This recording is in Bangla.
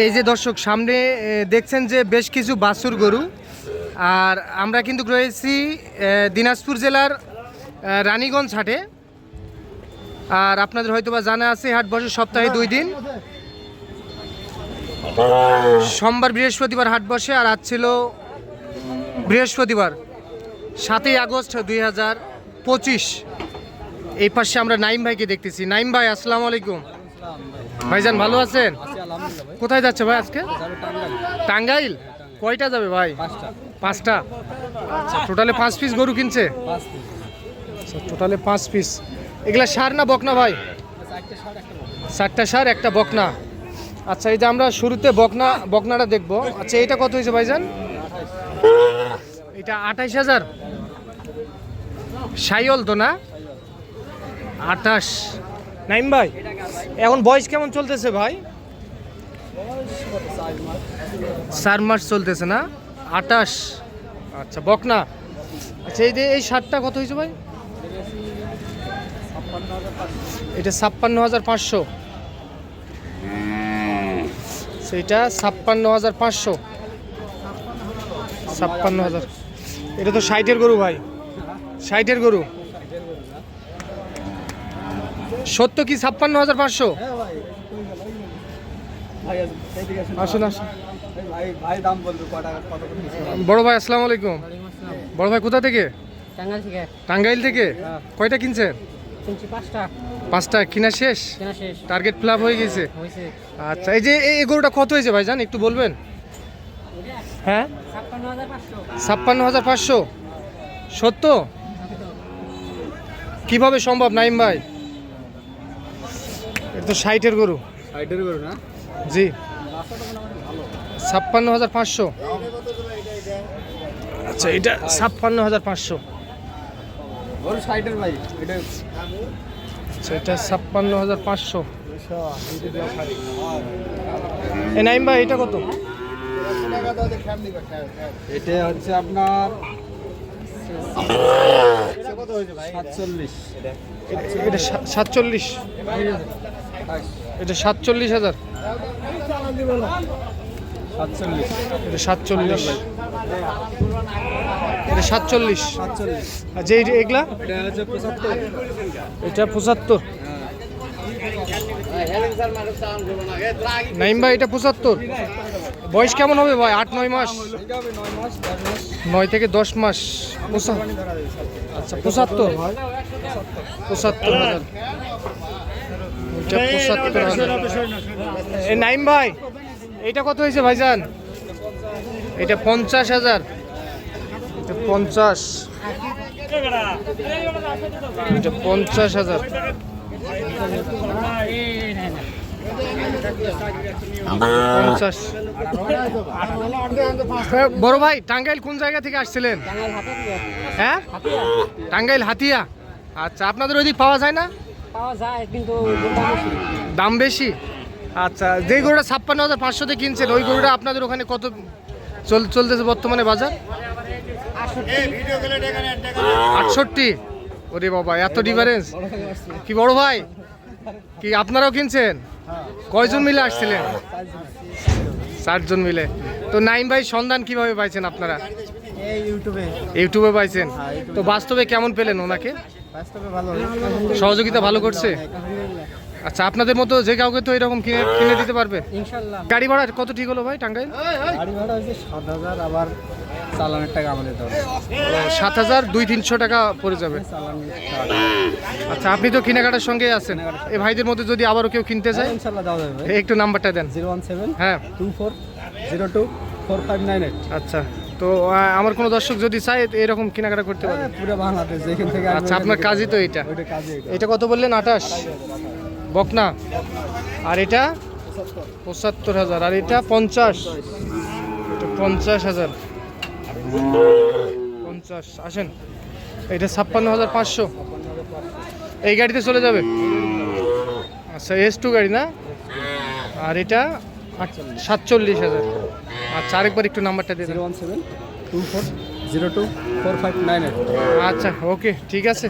এই যে দর্শক, সামনে দেখছেন যে বেশ কিছু বাছুর গরু। আর আমরা কিন্তু রয়েছি দিনাজপুর জেলার রানীগঞ্জ হাটে। আর আপনাদের হয়তো বা জানা আছে, হাট বসে সপ্তাহে দুই দিন। সোমবার বৃহস্পতিবার হাট বসে, আর আজ ছিল বৃহস্পতিবার, সাতই আগস্ট দুই হাজার পঁচিশ। এই পাশে আমরা নাইম ভাইকে দেখতেছি। নাইম ভাই, আসসালামু আলাইকুম। ভাইজান, ভালো আছেন? কোথায় যাচ্ছে ভাই আজকে? টাঙ্গাইল। কয়টা যাবে ভাই? পাঁচটা। আচ্ছা টোটালে পাঁচ পিস গরু কিনছে? আচ্ছা টোটালে পাঁচ পিস এগুলা সার না বকনা ভাই? চারটা সার একটা বকনা। আচ্ছা এই যে আমরা শুরুতে বকনা বকনাটা দেখব। আচ্ছা এটা কত হয়েছে ভাই ভাইজান? এটা আঠাইশ হাজার। সাইল তো না? আঠাশ। নাইম ভাই এখন বয়স কেমন চলতেছে ভাই? চার মাস চলতেছে না? আটাশ আচ্ছা বকনা। আচ্ছা এই যে এই শার্টটা কত হয়েছে ভাই? এটা ছাপ্পান্ন হাজার পাঁচশো। সেইটা ছাপ্পান্ন হাজার পাঁচশো। ছাপ্পান্ন হাজার। এটা তো ষাটের গরু ভাই। ষাটের গরু। সত্য কি ছাপ্পান্ন হাজার পাঁচশো? আসুন আসুন। ভাই ভাই? বড় ভাই, আসসালামু আলাইকুম। বড় ভাই, কোথা থেকে? টাঙ্গাইল থেকে। কয়টা কিনছেন পাঁচটা। কিনা শেষ? টার্গেট ফিল এই গেছে। আচ্ছা এই যে এই গরুটা কত হয়েছে ভাইজান একটু বলবেন? হ্যাঁ? ছাপ্পান্ন হাজার পাঁচশো। সত্য? কীভাবে সম্ভব, নাইম ভাই? এটা তো ষাটের গরু। সাইডের গরু না? জি। ছাপ্পান্ন হাজার পাঁচশো। আচ্ছা এটা ছাপ্পান্ন হাজার পাঁচশো। সাইডের ভাই এটা আচ্ছা এটা ছাপ্পান্ন হাজার পাঁচশো। এ নাইম ভাই এটা কত? এটা হচ্ছে আপনার সাতচল্লিশ। এটা সাতচল্লিশ। এটা সাতচল্লিশ হাজার। এটা সাতচল্লিশ। এটা সাতচল্লিশ। এই- এগুলা? এটা পঁচাত্তর। এটা নাইম ভাই এটা পঁচাত্তর। বয়স কেমন হবে ভাই? আট নয় মাস? নয় থেকে দশ মাস। আচ্ছা পঁচাত্তর। পঁচাত্তর হাজার। এটা পঁচাত্তর হাজার এ নাইম ভাই এইটা কত হয়েছে ভাইজান? এটা পঞ্চাশ হাজার। পঞ্চাশ। এটা পঞ্চাশ হাজার। পঞ্চাশ। বড় ভাই টাঙ্গাইল কোন জায়গা থেকে আসছিলেন? টাঙ্গাইল হ্যাঁ? টাঙ্গাইল হাতিয়া। আচ্ছা আপনাদের ওইদিক পাওয়া যায় না? পাওয়া যায় কিন্তু দাম বেশি। আচ্ছা যেই গরুটা ছাপ্পান্ন হাজার পাঁচশোতে কিনছেন ওই গরুটা আপনাদের ওখানে কত চল চলতেছে বর্তমানে বাজার? আটষট্টি। ওরে বাবা এত ডিফারেন্স কি বড় ভাই? কি আপনারাও কিনছেন? কয়জন মিলে আসছিলেন? চারজন মিলে। তো নাইম ভাই সন্ধান কীভাবে পাইছেন আপনারা? ইউটিউবে। ইউটিউবে পাইছেন। তো বাস্তবে কেমন পেলেন ওনাকে? সহযোগিতা ভালো করছে? আচ্ছা আপনাদের মতো যে কাউকে তো এরকম কিনে কিনে দিতে পারবে? গাড়ি ভাড়া কত ঠিক হলো ভাই টাঙ্গাইল? গাড়ি ভাড়া হচ্ছে সাত হাজার আবার চালানের টাকা আমাদের দেওয়া সাত হাজার দুই তিনশো টাকা পড়ে যাবে। আচ্ছা আপনি তো কেনাকাটার সঙ্গে আছেন। এই ভাইদের মধ্যে যদি আবারও কেউ কিনতে চায়? এই একটু নাম্বারটা দেন। জিরো ওয়ান সেভেন হ্যাঁ। Two four zero two four five nine eight. আচ্ছা। তো আমার কোনো দর্শক যদি চায় এরকম কেনাকাটা করতে পারে পুরো বাংলাদেশ যেখান থেকে আচ্ছা আপনার কাজই তো এটা। এটা। কত বললেন? আঠাশ? বকনা? আর এটা? পঁচাত্তর হাজার। আর এটা পঞ্চাশ? পঞ্চাশ হাজার। পঞ্চাশ আসেন। এটা ছাপ্পান্ন হাজার পাঁচশো। এই গাড়িতে চলে যাবে? আচ্ছা এস টু গাড়ি না? আর এটা সাতচল্লিশ হাজার। আচ্ছা আরেকবার একটু নাম্বারটা দিয়ে one seven two four zero two four five nine আচ্ছা ওকে ঠিক আছে।